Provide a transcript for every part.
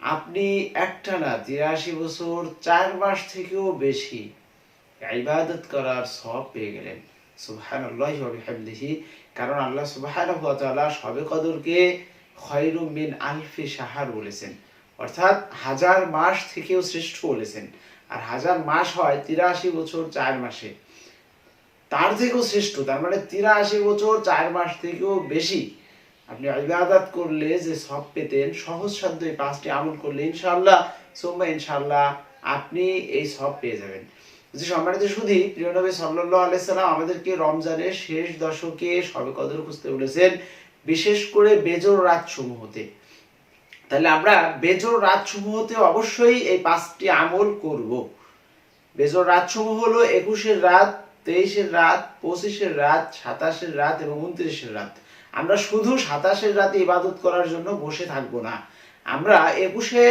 আপনি একটা না তিরাশি বছর, চার মাস থেকেও বেশি ইবাদত করার সব পেয়ে গেলেন। সুবহান আল্লাহ কারণ আল্লাহ সুবহান সবে কদরকে খয়রু মিন আলফি সাহার বলেছেন। অর্থাৎ হাজার মাস থেকেও শ্রেষ্ঠ বলেছেন। আর হাজার মাস হয় তিরাশি বছর, চার মাসে। তার থেকেও শ্রেষ্ঠ, তার মানে তিরাশি বছর, চার মাস থেকেও বেশি। আপনি ইবাদত করলে যে সব পেতেন, সহজ সাধ্য এই পাঁচটি আমল করলে ইনশাআল্লাহ, সোম্মা ইনশাআল্লাহ আপনি এই সব পেয়ে যাবেন। যে সম্মানিত শুধু প্রিয় নবী সাল্লাল্লাহু আলাইহি সাল্লাম আমাদেরকে রমজানের শেষ দশকে সবে কদর খুঁজতে বলেছেন, বিশেষ করে বেজোর রাত সমূহতে তাহলে আমরা বেজোর রাত সমূহতে অবশ্যই এই পাঁচটি আমল করব। বেজোর রাত সমূহ হলো একুশের রাত, তেইশের রাত, পঁচিশের রাত, সাতাশের রাত এবং উনত্রিশের রাত। আমরা শুধু সাতাশের রাতে ইবাদত করার জন্য বসে থাকব না। আমরা একুশে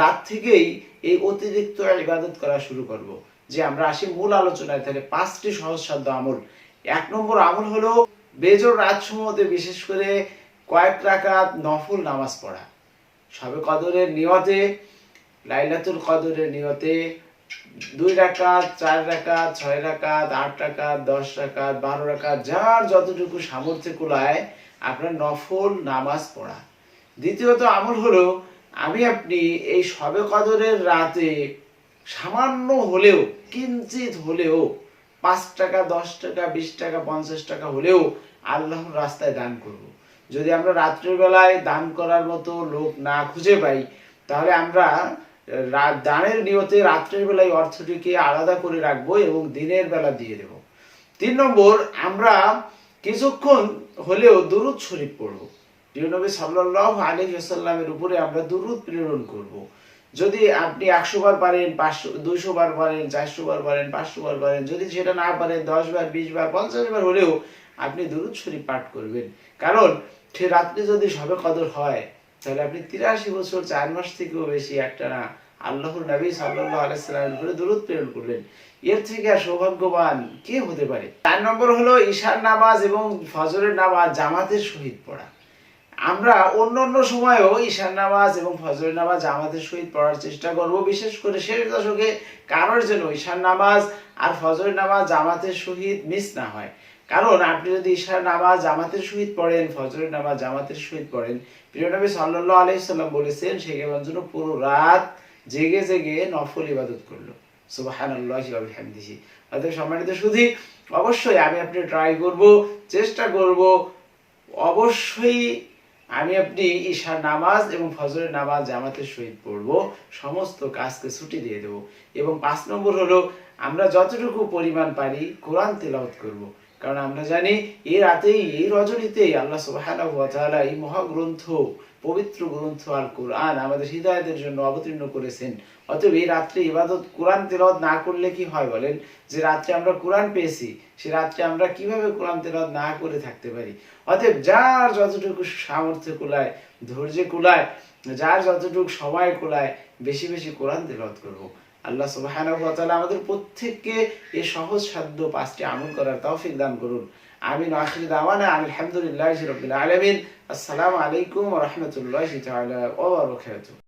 রাত থেকেই এই অতিরিক্ত ইবাদত করা শুরু করব, যে আমরা আসি মূল আলোচনায়। তাহলে পাঁচটি সহজ সাধ্য আমল। এক নম্বর আমল হলো বেজোর রাত সমূহতে বিশেষ করে কয়েক রাকাত নফল নামাজ পড়া। সবে কদরের নিয়তে, লাইলাতুল কদরের নিয়তে দুই রাকাত, চার রাকাত, ছয় রাকাত, আট রাকাত, দশ রাকাত, বারো রাকাত, যার যতটুকু সামর্থ্য কুলায়, আপনার নফল নামাজ পড়া দ্বিতীয়ত আমল হলো, আমি আপনি এই সবে কদরের রাতে সামান্য হলেও, কিঞ্চিত হলেও, পাঁচ টাকা, দশ টাকা, বিশ টাকা, পঞ্চাশ টাকা হলেও আল্লাহর রাস্তায় দান করব। যদি আমরা রাত্রের বেলায় দান করার মতো লোক না খুঁজে পাই, তাহলে আমরা দানের নিয়তে রাত্রের বেলায় অর্থটিকে আলাদা করে রাখব এবং দিনের বেলা দিয়ে দেব। তিন নম্বর, আমরা কিছুক্ষণ হলেও দুরুদ শরীফ পড়ব। প্রিয় নবী সাল্লাহ আলী সাল্লামের উপরে আমরা দুরুদ প্রেরণ করব। যদি আপনি একশো বার পারেন, পাঁচশো, দুইশো বার পারেন, চারশো বার পারেন, পাঁচশো বার পারেন, যদি সেটা না পারেন, দশ বার, বিশ বার, পঞ্চাশ বার হলেও আপনি দুরুদ শরীফ পাঠ করবেন। কারণ সে রাত্রে যদি সবে কদর হয় তাহলে আপনি তিরাশি বছর, চার মাস থেকেও বেশি একটা না আল্লাহর নবী সাল্লাহ আলাইসাল্লামের উপরে দূরত প্রেরণ করলেন। এর থেকে আর সৌভাগ্যবান কে হতে পারে? চার নম্বর হলো ঈশার নামাজ এবং ফজরের নামাজ জামাতের শহীদ পড়া। আমরা অন্য অন্য সময়েও ঈশার নামাজ এবং ফজরের নামাজ জামাতের সহিত পড়ার চেষ্টা করব, বিশেষ করে শেষ দশকে কারোর যেন ঈশার নামাজ আর ফজরের নামাজ জামাতের সহিত মিস না হয়। কারণ আপনি যদি ঈশার নামাজ জামাতের সহিত পড়েন, ফজরের নামাজ জামাতের সহিত পড়েন, প্রিয় নবী সাল্লাল্লাহু আলাইহি সাল্লাম বলেছেন, সে কেমন যেন পুরো রাত জেগে জেগে নফল ইবাদত করল। সম্মানিত শুধু অবশ্যই আমি আপনি ট্রাই করব, চেষ্টা করব, অবশ্যই আমি আপনি ঈশার নামাজ এবং ফজরের নামাজ জামাতের সহিত পড়ব, সমস্ত কাজকে ছুটি দিয়ে দেব। এবং পাঁচ নম্বর হলো, আমরা যতটুকু পরিমাণ পারি কোরআন তেলাওত করব। কারণ আমরা জানি এই রাতেই এই রজনীতেই আল্লাহ সুবহানাহু ওয়া তাআলা এই মহাগ্রন্থ, পবিত্র গ্রন্থ আল কোরআন আমাদের হৃদয়দের জন্য অবতীর্ণ করেছেন। অতএব এই রাত্রে ইবাদত, কোরআন তেলাওয়াত না করলে কি হয় বলেন? যে রাত্রে আমরা কোরআন পেয়েছি, সে রাত্রে আমরা কীভাবে কোরআন তেলাওয়াত না করে থাকতে পারি? অতএব যার যতটুকু সামর্থ্য কুলায়, ধৈর্য কুলায়, যার যতটুকু সময় কুলায়, বেশি বেশি কোরআন তেলাওয়াত করব। আল্লাহ তাআলা আমাদের প্রত্যেককে এ সহজ সাধ্য পাঁচটি আমল করার তৌফিক দান করুন। আমিন আখির দাওয়ানা আলহামদুলিল্লাহ আলামিন। আসসালামু আলাইকুম রহমতুল্লাহ রাহমাতুল্লাহি তাআলা ওয়া বারাকাতুহু।